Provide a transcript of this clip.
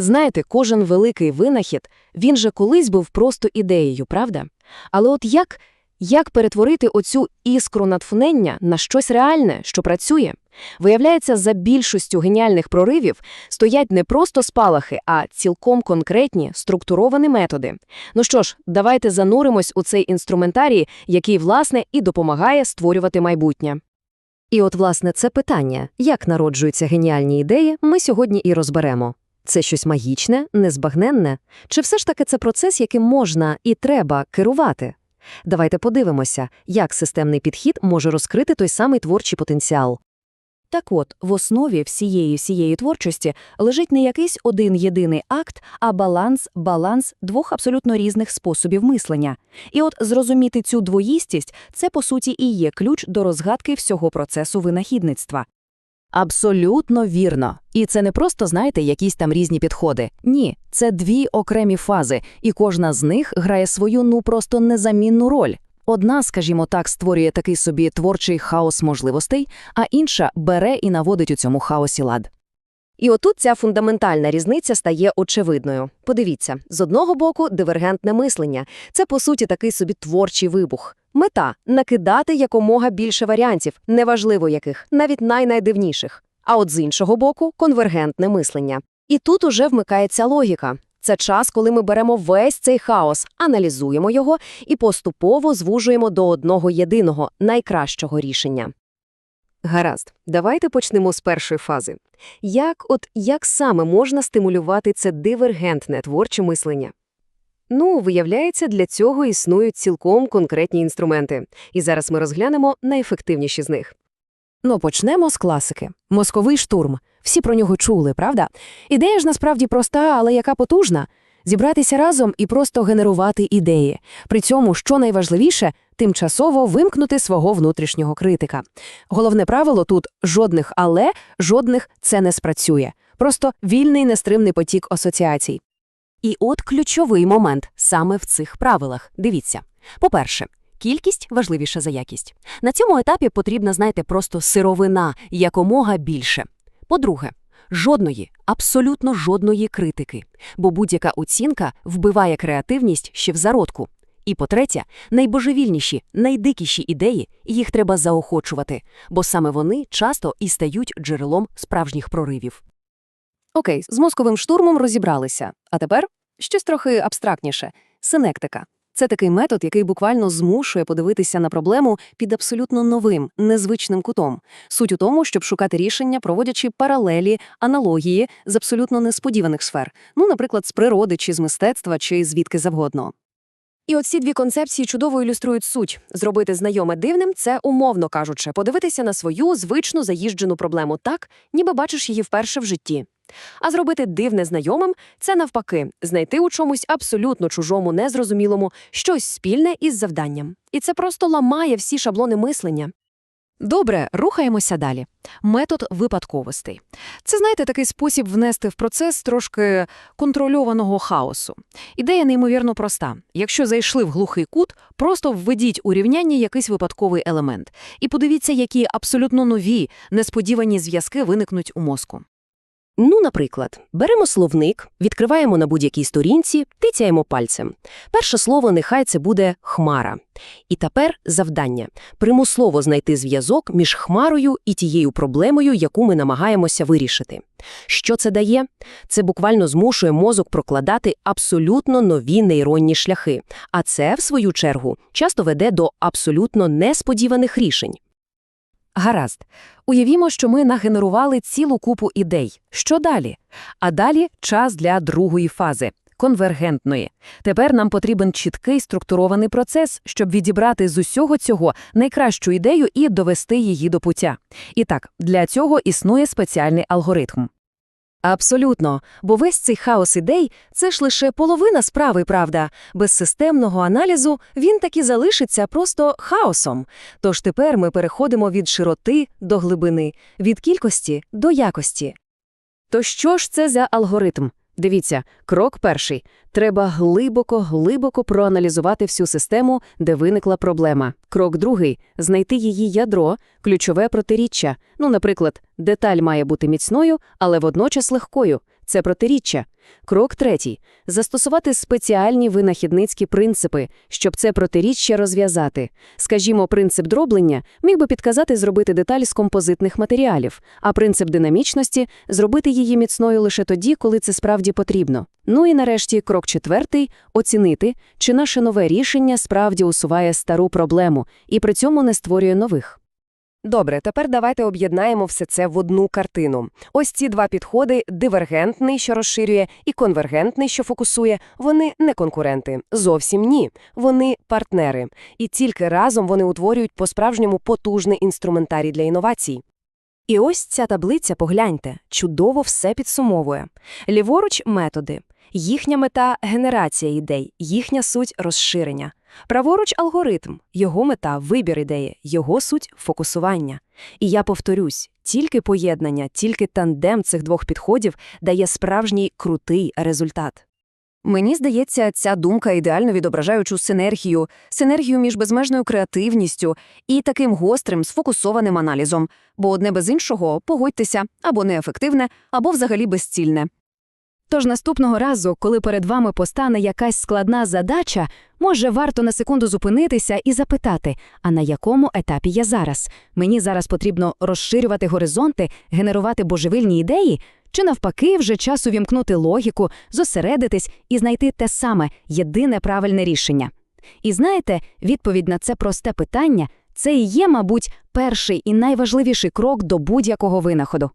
Знаєте, кожен великий винахід, він же колись був просто ідеєю, правда? Але от як, як перетворити оцю іскру натхнення на щось реальне, що працює? Виявляється, за більшістю геніальних проривів стоять не просто спалахи, а цілком конкретні, структуровані методи. Ну що ж, давайте зануримось у цей інструментарій, який, власне, і допомагає створювати майбутнє. І от, власне, це питання, як народжуються геніальні ідеї, ми сьогодні і розберемо. Це щось магічне, незбагненне? Чи все ж таки це процес, яким можна і треба керувати? Давайте подивимося, як системний підхід може розкрити той самий творчий потенціал. Так от, в основі всієї всієї творчості лежить не якийсь один єдиний акт, а баланс, баланс двох абсолютно різних способів мислення. І от зрозуміти цю двоїстість – це, по суті, і є ключ до розгадки всього процесу винахідництва. Абсолютно вірно. І це не просто, знаєте, якісь там різні підходи. Ні, це дві окремі фази, і кожна з них грає свою ну просто незамінну роль. Одна, скажімо так, створює такий собі творчий хаос можливостей, а інша бере і наводить у цьому хаосі лад. І отут ця фундаментальна різниця стає очевидною. Подивіться, з одного боку дивергентне мислення – це, по суті, такий собі творчий вибух. Мета – накидати якомога більше варіантів, неважливо яких, навіть най-найдивніших. А от з іншого боку – конвергентне мислення. І тут уже вмикається логіка. Це час, коли ми беремо весь цей хаос, аналізуємо його і поступово звужуємо до одного єдиного, найкращого рішення. Гаразд, давайте почнемо з першої фази. Як от як саме можна стимулювати це дивергентне творче мислення? Ну, виявляється, для цього існують цілком конкретні інструменти. І зараз ми розглянемо найефективніші з них. Ну, почнемо з класики. Мозковий штурм. Всі про нього чули, правда? Ідея ж насправді проста, але яка потужна. Зібратися разом і просто генерувати ідеї. При цьому, що найважливіше, тимчасово вимкнути свого внутрішнього критика. Головне правило тут жодних але, жодних це не спрацює. Просто вільний нестримний потік асоціацій. І от ключовий момент саме в цих правилах. Дивіться. По-перше, кількість важливіша за якість. На цьому етапі потрібна, знаєте, просто сировина якомога більше. По-друге, жодної, абсолютно жодної критики, бо будь-яка оцінка вбиває креативність ще в зародку. І по-третє, найбожевільніші, найдикіші ідеї, їх треба заохочувати, бо саме вони часто і стають джерелом справжніх проривів. Окей, з мозковим штурмом розібралися. А тепер щось трохи абстрактніше – синектика. Це такий метод, який буквально змушує подивитися на проблему під абсолютно новим, незвичним кутом. Суть у тому, щоб шукати рішення, проводячи паралелі, аналогії з абсолютно несподіваних сфер, ну, наприклад, з природи чи з мистецтва, чи звідки завгодно. І от ці дві концепції чудово ілюструють суть. Зробити знайоме дивним – це, умовно кажучи, подивитися на свою звичну заїжджену проблему так, ніби бачиш її вперше в житті. А зробити дивне знайомим – це навпаки, знайти у чомусь абсолютно чужому, незрозумілому щось спільне із завданням. І це просто ламає всі шаблони мислення. Добре, рухаємося далі. Метод випадковостей. Це, знаєте, такий спосіб внести в процес трошки контрольованого хаосу. Ідея неймовірно проста. Якщо зайшли в глухий кут, просто введіть у рівняння якийсь випадковий елемент. І подивіться, які абсолютно нові, несподівані зв'язки виникнуть у мозку. Ну, наприклад, беремо словник, відкриваємо на будь-якій сторінці, тицяємо пальцем. Перше слово нехай це буде «хмара». І тепер завдання – примусово знайти зв'язок між хмарою і тією проблемою, яку ми намагаємося вирішити. Що це дає? Це буквально змушує мозок прокладати абсолютно нові нейронні шляхи, а це, в свою чергу, часто веде до абсолютно несподіваних рішень. Гаразд. Уявімо, що ми нагенерували цілу купу ідей. Що далі? А далі час для другої фази конвергентної. Тепер нам потрібен чіткий структурований процес, щоб відібрати з усього цього найкращу ідею і довести її до пуття. І так, для цього існує спеціальний алгоритм. Абсолютно, бо весь цей хаос ідей – це ж лише половина справи, правда. Без системного аналізу він таки залишиться просто хаосом. Тож тепер ми переходимо від широти до глибини, від кількості до якості. То що ж це за алгоритм? Дивіться, крок перший. Треба глибоко-глибоко проаналізувати всю систему, де виникла проблема. Крок другий – знайти її ядро, ключове протиріччя. Ну, наприклад, деталь має бути міцною, але водночас легкою. Це протиріччя. Крок третій – застосувати спеціальні винахідницькі принципи, щоб це протиріччя розв'язати. Скажімо, принцип дроблення міг би підказати зробити деталь з композитних матеріалів, а принцип динамічності – зробити її міцною лише тоді, коли це справді потрібно. Ну і нарешті крок четвертий – оцінити, чи наше нове рішення справді усуває стару проблему і при цьому не створює нових. Добре, тепер давайте об'єднаємо все це в одну картину. Ось ці два підходи – дивергентний, що розширює, і конвергентний, що фокусує – вони не конкуренти. Зовсім ні. Вони партнери. І тільки разом вони утворюють по-справжньому потужний інструментарій для інновацій. І ось ця таблиця, погляньте, чудово все підсумовує. Ліворуч – методи. Їхня мета – генерація ідей, їхня суть – розширення. Праворуч – алгоритм, його мета – вибір ідеї, його суть – фокусування. І я повторюсь, тільки поєднання, тільки тандем цих двох підходів дає справжній крутий результат. Мені здається, ця думка ідеально відображаючу синергію, синергію між безмежною креативністю і таким гострим, сфокусованим аналізом, бо одне без іншого, погодьтеся, або неефективне, або взагалі безцільне. Тож наступного разу, коли перед вами постане якась складна задача, може варто на секунду зупинитися і запитати, а на якому етапі я зараз? Мені зараз потрібно розширювати горизонти, генерувати божевільні ідеї, чи навпаки вже час увімкнути логіку, зосередитись і знайти те саме, єдине правильне рішення. І знаєте, відповідь на це просте питання – це і є, мабуть, перший і найважливіший крок до будь-якого винаходу.